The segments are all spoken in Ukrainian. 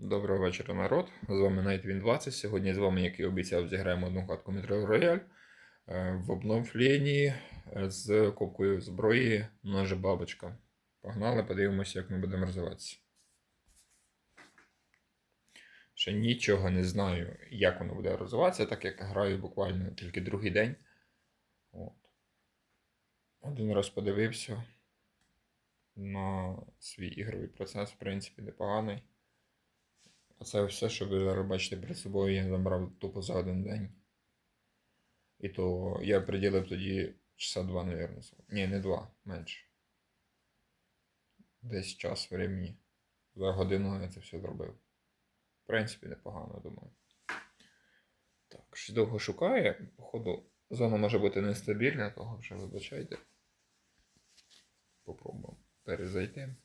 Доброго вечора, народ. З вами Nightwing 20. Сьогодні з вами, як і обіцяв, зіграємо одну катку Metro Royale е, в обновленні е, з копкою зброї ноже бабочка. Погнали, подивимося, як ми будемо розвиватися. Ще нічого не знаю, як воно буде розвиватися, так як граю буквально тільки другий день. От. Один раз подивився на свій ігровий процес, в принципі, непоганий. А це все, що ви зараз бачите перед собою, я забрав тупо за один день. І то я приділив тоді часа два, мабуть. Ні, не два, менше. Десь час времени. За годину я це все зробив. В принципі, непогано, думаю. Так, щось довго шукає. Походу, зона може бути нестабільна, того вже вибачайте. Попробуємо перезайти.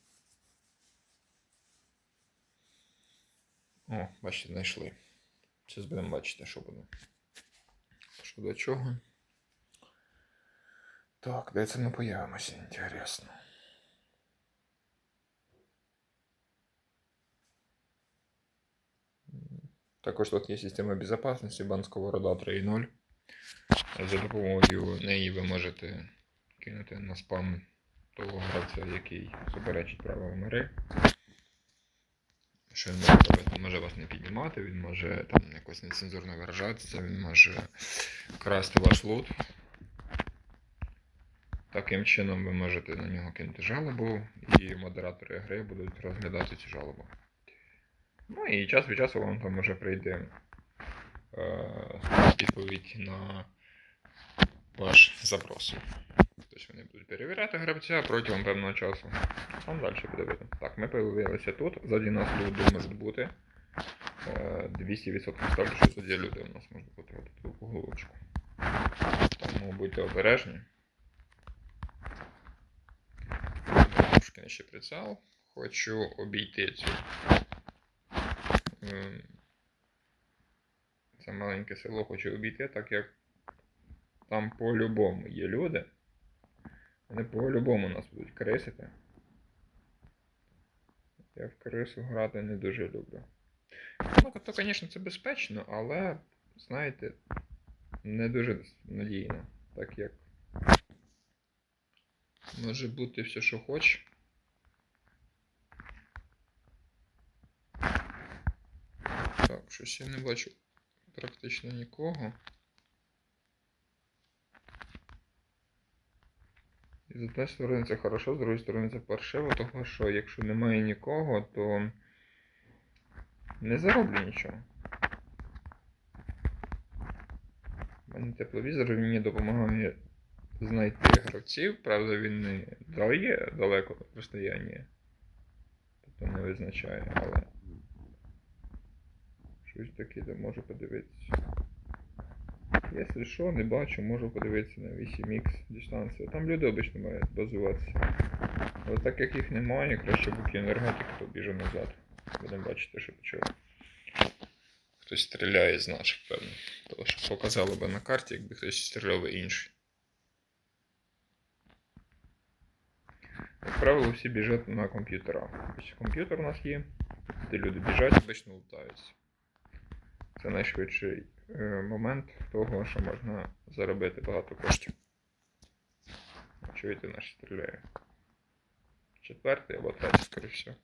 О, бачите, знайшли. Зараз будемо бачити, що буде. Що до чого. Так, де це ми появимося, інтересно. Також тут є система безпечності бан Сковорода 3.0. За допомогою неї ви можете кинути на спам того гравця, який суперечить правилам гри. Що він може може вас не піднімати, він може там якось нецензурно виражатися, він може красти ваш лут. Таким чином ви можете на нього кинути жалобу, і модератори гри будуть розглядати цю жалобу. Ну і час від часу вам там може прийде е, відповідь на ваш запрос. Тобто вони будуть перевіряти гравця протягом певного часу. Там далі буде видно. Так, ми появилися тут. Ззаді нас люди можуть бути. Е, 200% ставлю, що ззаді люди у нас можуть бути тут головочку. Тому будьте обережні. Трошки нижче прицел. Хочу обійти цю. Це маленьке село хочу обійти, так як там по-любому є люди. Вони по-любому нас будуть крисити. Я в крису грати не дуже люблю. Ну, то, звісно, це безпечно, але, знаєте, не дуже надійно. Так як може бути все, що хоче. Так, щось я не бачу практично нікого. З однієї сторони це хорошо, з другої сторони це паршиво, тому що якщо немає нікого, то не зароблю нічого. У мене тепловізор мені допомагає знайти гравців, правда він не дає далеко розстояння. Тобто не визначає, але щось таке де можу подивитися. Якщо що, не бачу, можу подивитися на 8х дистанція. Там люди обично мають базуватися. Але так як їх немає, краще поки енергетик побіжу назад. Будемо бачити, що до чого. Хтось стріляє з наших, певно. Тому що показало би на карті, якби хтось стріляв інший. Як правило, всі біжать на комп'ютера. Ось комп'ютер у нас є, де люди біжать, обично лутаються. Це найшвидший момент того, що можна заробити багато коштів. Чуєте, наш стріляє. Четвертий або третій, скоріше всього.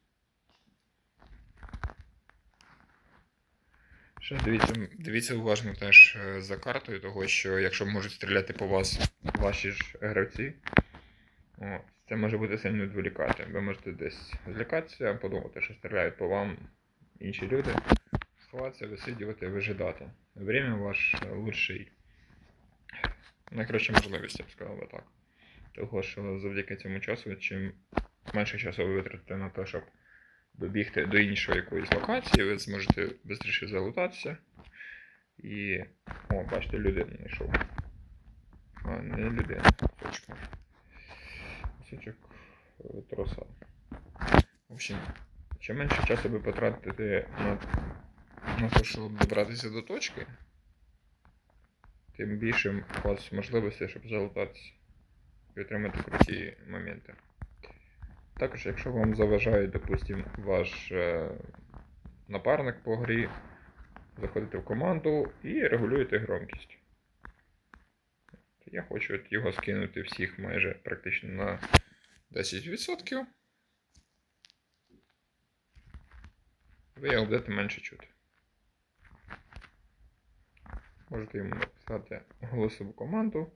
Ще дивіться, дивіться уважно теж е, за картою, того що якщо можуть стріляти по вас ваші ж гравці, це може бути сильно відволікати. Ви можете десь злякатися, подумати, що стріляють по вам інші люди сховатися, висидювати, вижидати. Время ваш лучший. Найкраща можливість, я б сказав би так. Того, що завдяки цьому часу, чим менше часу ви витратите на те, щоб добігти до іншої якоїсь локації, ви зможете швидше залутатися. І. О, бачите, людину знайшов. А, не людина, кусочка. Кусочок е, троса. В общем, чим менше часу ви потратите на на те, щоб добратися до точки, тим більше у вас можливостей, щоб залутатися і отримати круті моменти. Також, якщо вам заважає, допустим, ваш е, напарник по грі. Заходите в команду і регулюєте громкість. Я хочу от його скинути всіх майже практично на 10%. Ви його будете менше чути. Можете йому написати голосову команду.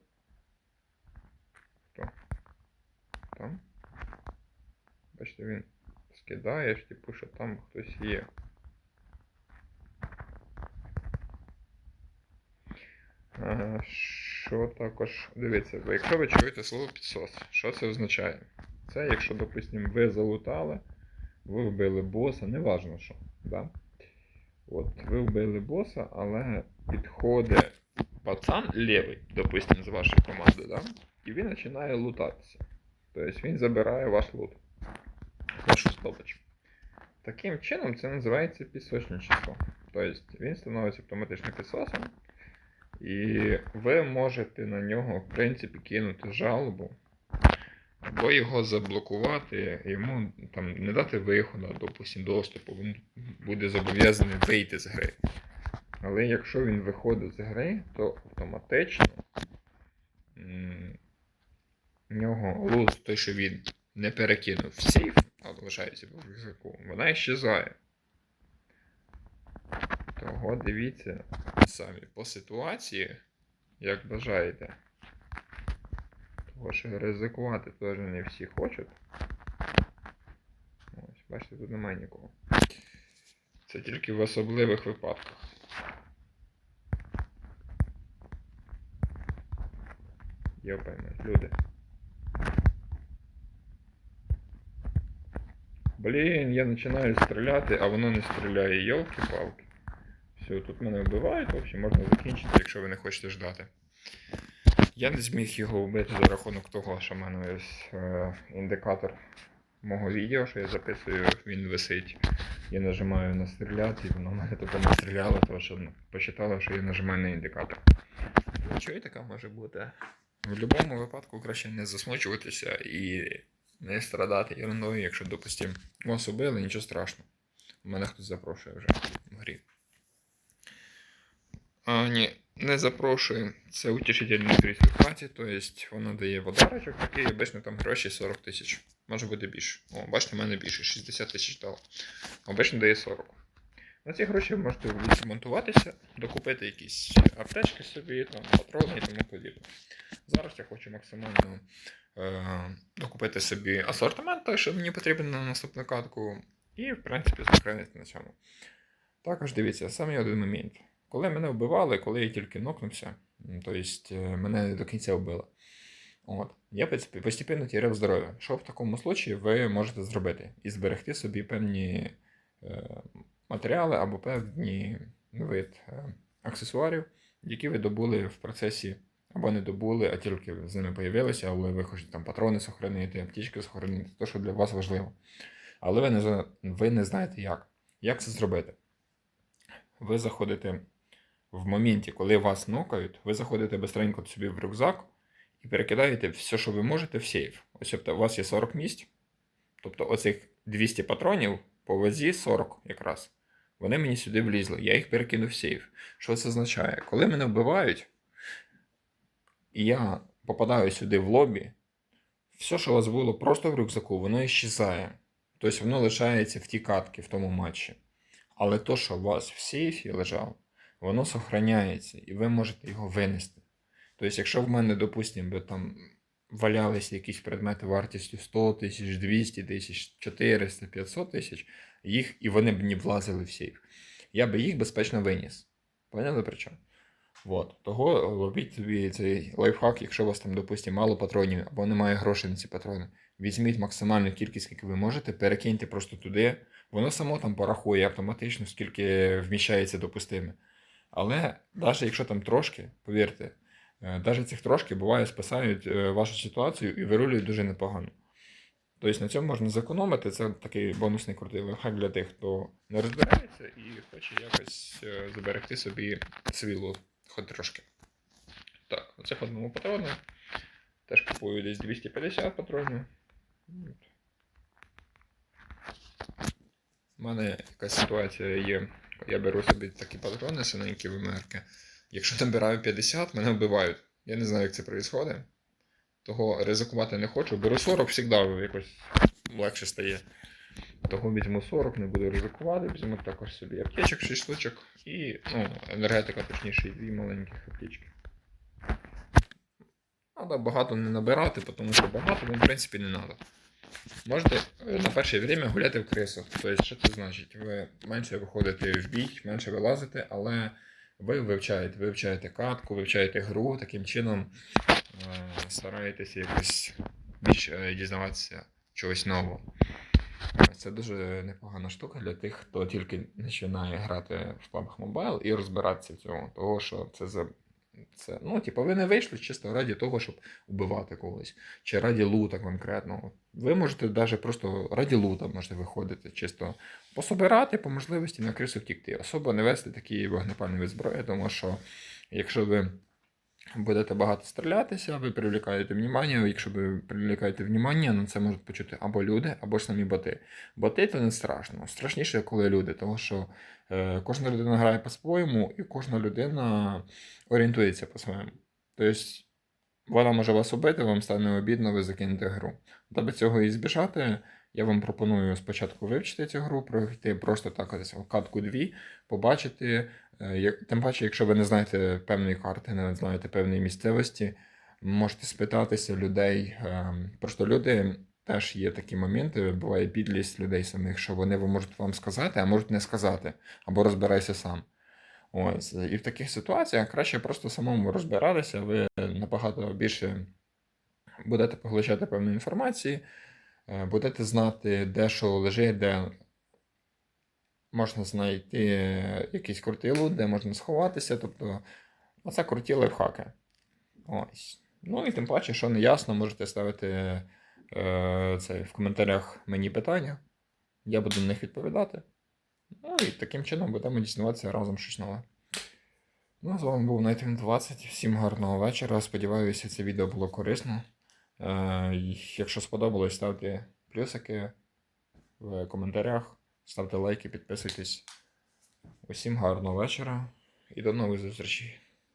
Хто? Там. Бачите, він скидає, типу, що там хтось є. Ага, що також. Дивіться, якщо ви чуєте слово підсос, що це означає? Це якщо, допустимо, ви залутали, ви вбили боса, неважно що. Да? От ви вбили боса, але підходить пацан лівий, допустимо, з вашої команди, да? і він починає лутатися. Тобто він забирає ваш лут, вашу здобич. Таким чином це називається пісочничество. Тобто він становиться автоматично підсосом, і ви можете на нього, в принципі, кинути жалобу, або його заблокувати, йому там не дати виходу, допустим, доступу, він буде зобов'язаний вийти з гри. Але якщо він виходить з гри, то автоматично в нього луз, той, що він не перекинув в сейф, а лишається в рюкзаку, вона щезає. Того дивіться самі по ситуації, як бажаєте. Що ризикувати теж не всі хочуть. Бачите, тут немає нікого. Це тільки в особливих випадках. Я люди. Блін, я починаю стріляти, а воно не стріляє. Йолки-палки. Все, тут мене вбивають, в общем, можна закінчити, якщо ви не хочете ждати. Я не зміг його вбити за рахунок того, що в мене ось е, індикатор мого відео, що я записую, він висить. Я нажимаю на стріляти, і воно в мене тупо не стріляло, тому що ну, посчитало, що я нажимаю на індикатор. Чого і така може бути? В будь-якому випадку краще не засмучуватися і не страдати ерундою, якщо, допустим, вас убили, нічого страшного. Мене хтось запрошує вже в грі. А, ні, не запрошує. Це утішительний крісло в хаті, тобто воно дає подарочок такий, обично там гроші 40 тисяч. Може бути більше. О, бачите, в мене більше, 60 тисяч дало. Обично дає 40. На ці гроші ви можете відремонтуватися, докупити якісь аптечки собі, там, патрони і тому подібне. Зараз я хочу максимально е, докупити собі асортимент, той, що мені потрібен на наступну катку, і, в принципі, закрити на цьому. Також дивіться, саме один момент. Коли мене вбивали, коли я тільки нокнувся, тобто мене до кінця вбили. От. Я постійно тіряв здоров'я. Що в такому случаї ви можете зробити? І зберегти собі певні е, матеріали або певні вид е, аксесуарів, які ви добули в процесі, або не добули, а тільки з ними появилися, але ви хочете там патрони сохранити, аптечки сохранити, то, що для вас важливо. Але ви не, ви не знаєте як. Як це зробити? Ви заходите в моменті, коли вас нокають, ви заходите бистренько собі в рюкзак і перекидаєте все, що ви можете, в сейф. Ось тобто, у вас є 40 місць, тобто оцих 200 патронів по вазі 40 якраз. Вони мені сюди влізли, я їх перекинув в сейф. Що це означає? Коли мене вбивають, і я попадаю сюди в лобі, все, що у вас було просто в рюкзаку, воно іщезає. Тобто воно лишається в тій катці в тому матчі. Але то, що у вас в сейфі лежало, воно сохраняється, і ви можете його винести. Тобто, якщо в мене, допустимо, там валялися якісь предмети вартістю 100 тисяч, 200 тисяч, 400, 500 тисяч, їх, і вони б не влазили в сейф, я би їх безпечно виніс. Поняли при чому? Вот. Того робіть собі цей лайфхак, якщо у вас там, допустимо, мало патронів або немає грошей на ці патрони. Візьміть максимальну кількість, скільки ви можете, перекиньте просто туди. Воно само там порахує автоматично, скільки вміщається допустиме. Але навіть якщо там трошки, повірте, навіть цих трошки буває спасають е, вашу ситуацію і вирулюють дуже непогано. Тобто на цьому можна зекономити. Це такий бонусний крутий лайфхак для тих, хто не розбирається і хоче якось е, зберегти собі свій хоч трошки. Так, оце по одному патрону. Теж купую десь 250 патронів. У мене якась ситуація є. Я беру собі такі патрони синенькі ВМРки. Якщо набираю 50, мене вбивають. Я не знаю, як це відбувається. Того ризикувати не хочу. Беру 40, завжди якось легше стає. Того візьму 40, не буду ризикувати, візьму також собі аптечок 6 штучок і ну, енергетика, точніше, дві маленьких аптечки. Треба багато не набирати, тому що багато, ну, в принципі, не треба. Можете е, на перше время гуляти в крису. Тобто, що це значить? Ви менше виходите в бій, менше вилазите, але ви вивчаєте, ви вивчаєте катку, вивчаєте гру, таким чином е, стараєтеся якось більш е, дізнаватися чогось нового. Це дуже непогана штука для тих, хто тільки починає грати в PUBG Mobile і розбиратися в цьому. Того, що це за. Це, ну, типу, ви не вийшли чисто раді того, щоб убивати когось, чи раді лута конкретного. Ви можете навіть просто раді лута можете виходити, чисто пособирати по можливості на крису втікти. Особо не вести такі вогнепальні зброї, тому що якщо ви будете багато стрілятися, ви привлікаєте внимання. Якщо ви привлікаєте внимання, ну це можуть почути або люди, або ж самі боти. Боти це не страшно. Страшніше, коли люди, тому що е, кожна людина грає по-своєму, і кожна людина орієнтується по-своєму. Тобто вона може вас убити, вам стане обідно, ви закинете гру. Аби цього і збіжати, я вам пропоную спочатку вивчити цю гру, пройти просто так ось катку 2, побачити. Е, Тим паче, якщо ви не знаєте певної карти, не знаєте певної місцевості, можете спитатися людей. ем, Просто люди теж є такі моменти, буває підлість людей самих, що вони можуть вам сказати, а можуть не сказати, або розбирайся сам. Ось. І в таких ситуаціях краще просто самому розбиратися, ви набагато більше будете поглощати певної інформації, е, будете знати, де що лежить, де можна знайти якийсь крутий лут, де можна сховатися. Тобто, оце круті лайфхаки. Ось. Ну і тим паче, що не ясно, можете ставити е, це в коментарях мені питання. Я буду на них відповідати. Ну і таким чином будемо дізнаватися разом щось нове. Ну, з вами був Найтвін 20. Всім гарного вечора. Сподіваюся, це відео було корисно. Е, якщо сподобалось, ставте плюсики в коментарях, ставте лайки, підписуйтесь. Усім гарного вечора і до нових зустрічей.